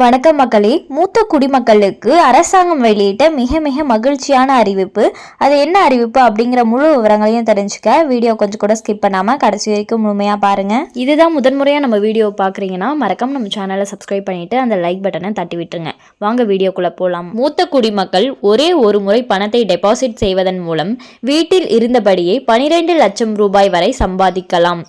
வணக்கம் மக்களே. மூத்த குடிமக்களுக்கு அரசாங்கம் வெளியிட்ட மிக மிக மகிழ்ச்சியான அறிவிப்பு. அது என்ன அறிவிப்பு அப்படிங்கிற முழு விவரங்களையும் தெரிஞ்சுக்க வீடியோ கொஞ்சம் கூட ஸ்கிப் பண்ணாமல் கடைசி வரைக்கும் முழுமையாக பாருங்கள் இதுதான் முதன்முறையாக நம்ம வீடியோ பார்க்குறீங்கன்னா மறக்காம நம்ம சேனலை சப்ஸ்கிரைப் பண்ணிட்டு அந்த லைக் பட்டனை தட்டி விட்டுருங்க. வாங்க வீடியோக்குள்ளே போகலாம் மூத்த குடிமக்கள் ஒரே ஒரு முறை பணத்தை டெபாசிட் செய்வதன் மூலம் வீட்டில் இருந்தபடியே பனிரெண்டு லட்சம் ரூபாய் வரை சம்பாதிக்கலாம்.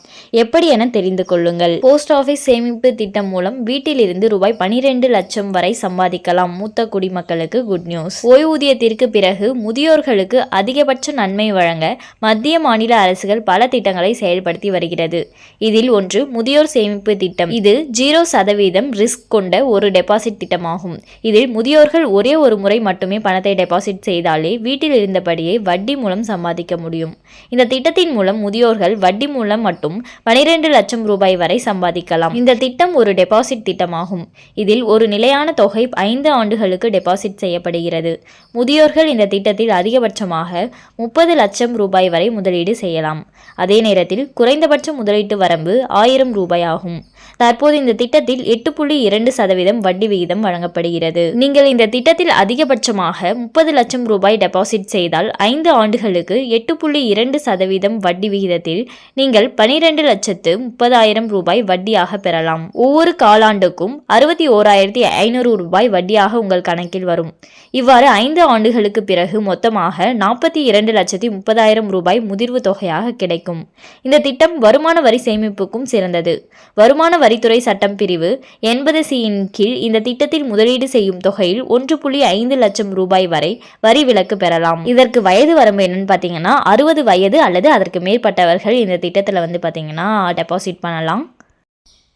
எப்படி என தெரிந்து கொள்ளுங்கள். போஸ்ட் ஆஃபீஸ் சேமிப்பு திட்டம் மூலம் வீட்டில் இருந்து ரூபாய் பனிரெண்டு லட்சம் வரை சம்பாதிக்கலாம். மூத்த குடிமக்களுக்கு குட் நியூஸ் ஓய்வூதியத்திற்கு பிறகு முதியோர்களுக்கு அதிகபட்ச நன்மை வழங்க மத்திய மாநில அரசுகள் பல திட்டங்களை செயல்படுத்தி வருகிறது. இதில் ஒன்று முதியோர் சேமிப்பு திட்டம். இது ஜீரோ சதவீதம் ரிஸ்க் கொண்ட ஒரு டெபாசிட் திட்டமாகும். இதில் முதியோர்கள் ஒரே ஒரு முறை மட்டுமே பணத்தை டெபாசிட் செய்தாலே வீட்டில் இருந்தபடியே வட்டி மூலம் சம்பாதிக்க முடியும். இந்த திட்டத்தின் மூலம் முதியோர்கள் வட்டி மூலம் மட்டும் பனிரெண்டு லட்சம் ரூபாய் வரை சம்பாதிக்கலாம். இந்த திட்டம் ஒரு டெபாசிட் திட்டமாகும். இதில் ஒரு நிலையான தொகை ஐந்து ஆண்டுகளுக்கு டெபாசிட் செய்யப்படுகிறது. முதியோர்கள் இந்த திட்டத்தில் அதிகபட்சமாக முப்பது லட்சம் ரூபாய் வரை முதலீடு செய்யலாம். அதே நேரத்தில் குறைந்தபட்ச முதலீட்டு வரம்பு ஆயிரம் ரூபாய் ஆகும். தற்போது இந்த திட்டத்தில் எட்டு புள்ளி இரண்டு சதவீதம் வட்டி விகிதம் வழங்கப்படுகிறது. நீங்கள் இந்த திட்டத்தில் அதிகபட்சமாக முப்பது லட்சம் ரூபாய் டெபாசிட் செய்தால் ஐந்து ஆண்டுகளுக்கு எட்டு புள்ளி இரண்டு சதவீதம் வட்டி விகிதத்தில் நீங்கள் பனிரெண்டு லட்சத்து முப்பதாயிரம் ரூபாய் வட்டியாக பெறலாம். ஒவ்வொரு காலாண்டுக்கும் அறுபத்தி ஓராயிரத்தி ஐநூறு ரூபாய் வட்டியாக உங்கள் கணக்கில் வரும். இவ்வாறு ஐந்து ஆண்டுகளுக்கு பிறகு மொத்தமாக நாற்பத்தி இரண்டு லட்சத்தி முப்பதாயிரம் ரூபாய் முதிர்வு தொகையாக கிடைக்கும். இந்த திட்டம் வருமான வரி சேமிப்புக்கும் சிறந்தது. வருமான வரித்துறை சட்டம் பிரிவு எண்பது சியின் கீழ் இந்த திட்டத்தில் முதலீடு செய்யும் தொகையில் ஒன்று புள்ளி ஐந்து லட்சம் ரூபாய் வரை வரி விலக்கு பெறலாம். இதற்கு வயது வரம்பு என்னன்னு பார்த்தீங்கன்னா அறுபது வயது அல்லது அதற்கு மேற்பட்டவர்கள் இந்த திட்டத்தில் வந்து பார்த்தீங்கன்னா டெபாசிட் பண்ணலாம்.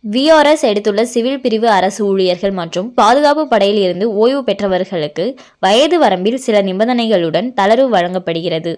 விஆர்எஸ் எடுத்துள்ள சிவில் பிரிவு அரசு ஊழியர்கள் மற்றும் பாதுகாப்பு படையில் இருந்து ஓய்வு பெற்றவர்களுக்கு வயது வரம்பில் சில நிபந்தனைகளுடன் தளர்வு வழங்கப்படுகிறது.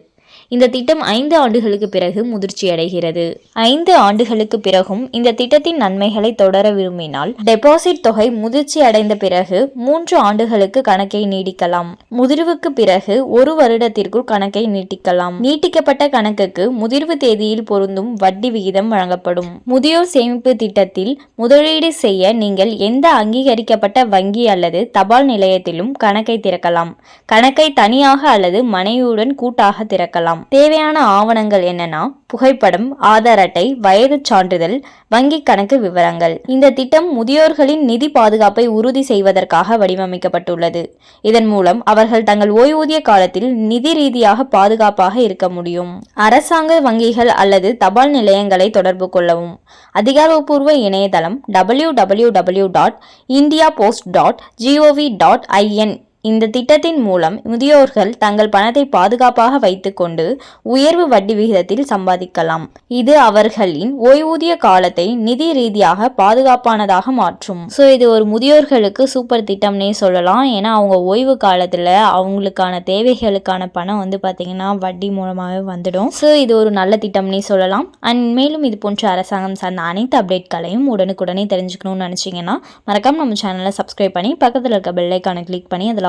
இந்த திட்டம் ஐந்து ஆண்டுகளுக்கு பிறகு முதிர்ச்சி அடைகிறது. ஐந்து ஆண்டுகளுக்கு பிறகும் இந்த திட்டத்தின் நன்மைகளை தொடர விரும்பினால் டெபாசிட் தொகை முதிர்ச்சி அடைந்த பிறகு மூன்று ஆண்டுகளுக்கு கணக்கை நீடிக்கலாம் முதிர்வுக்கு பிறகு ஒரு வருடத்திற்குள் கணக்கை நீட்டிக்கலாம். நீட்டிக்கப்பட்ட கணக்குக்கு முதிர்வு தேதியில் பொருந்தும் வட்டி விகிதம் வழங்கப்படும். முதியோர் சேமிப்பு திட்டத்தில் முதலீடு செய்ய நீங்கள் எந்த அங்கீகரிக்கப்பட்ட வங்கி அல்லது தபால் நிலையத்திலும் கணக்கை திறக்கலாம். கணக்கை தனியாக அல்லது மனைவியுடன் கூட்டாக திறக்கலாம். தேவையான ஆவணங்கள் என்னன்னா புகைப்படம் ஆதார் அட்டை வயது சான்றிதழ் வங்கி கணக்கு விவரங்கள். இந்த திட்டம் முதியோர்களின் நிதி பாதுகாப்பை உறுதி செய்வதற்காக வடிவமைக்கப்பட்டுள்ளது. இதன் மூலம் அவர்கள் தங்கள் ஓய்வூதிய காலத்தில் நிதி ரீதியாக பாதுகாப்பாக இருக்க முடியும். அரசாங்க வங்கிகள் அல்லது தபால் நிலையங்களை தொடர்பு கொள்ளவும். அதிகாரப்பூர்வ இணையதளம் W W W dot India post dot GOV dot IN இந்த திட்டத்தின் மூலம் முதியோர்கள் தங்கள் பணத்தை பாதுகாப்பாக வைத்துக்கொண்டு உயர்வு வட்டி விகிதத்தில் சம்பாதிக்கலாம். இது அவர்களின் ஓய்வூதிய காலத்தை நிதி ரீதியாக பாதுகாப்பானதாக மாற்றும். ஸோ இது ஒரு முதியோர்களுக்கு சூப்பர் திட்டம்னே சொல்லலாம். ஏன்னா அவங்க ஓய்வு காலத்தில் அவங்களுக்கான தேவைகளுக்கான பணம் வந்து பார்த்திங்கன்னா வட்டி மூலமாகவே வந்துடும். ஸோ இது ஒரு நல்ல திட்டம்னே சொல்லலாம். அண்ட் மேலும் இது போன்ற அரசாங்கம் சார்ந்த அனைத்து அப்டேட்களையும் உடனுக்குடனே தெரிஞ்சுக்கணும்னு நினச்சிங்கன்னா மறக்காம நம்ம சேனலை சப்ஸ்கிரைப் பண்ணி பக்கத்தில் இருக்க பெல்லைக்கான கிளிக் பண்ணி அதில்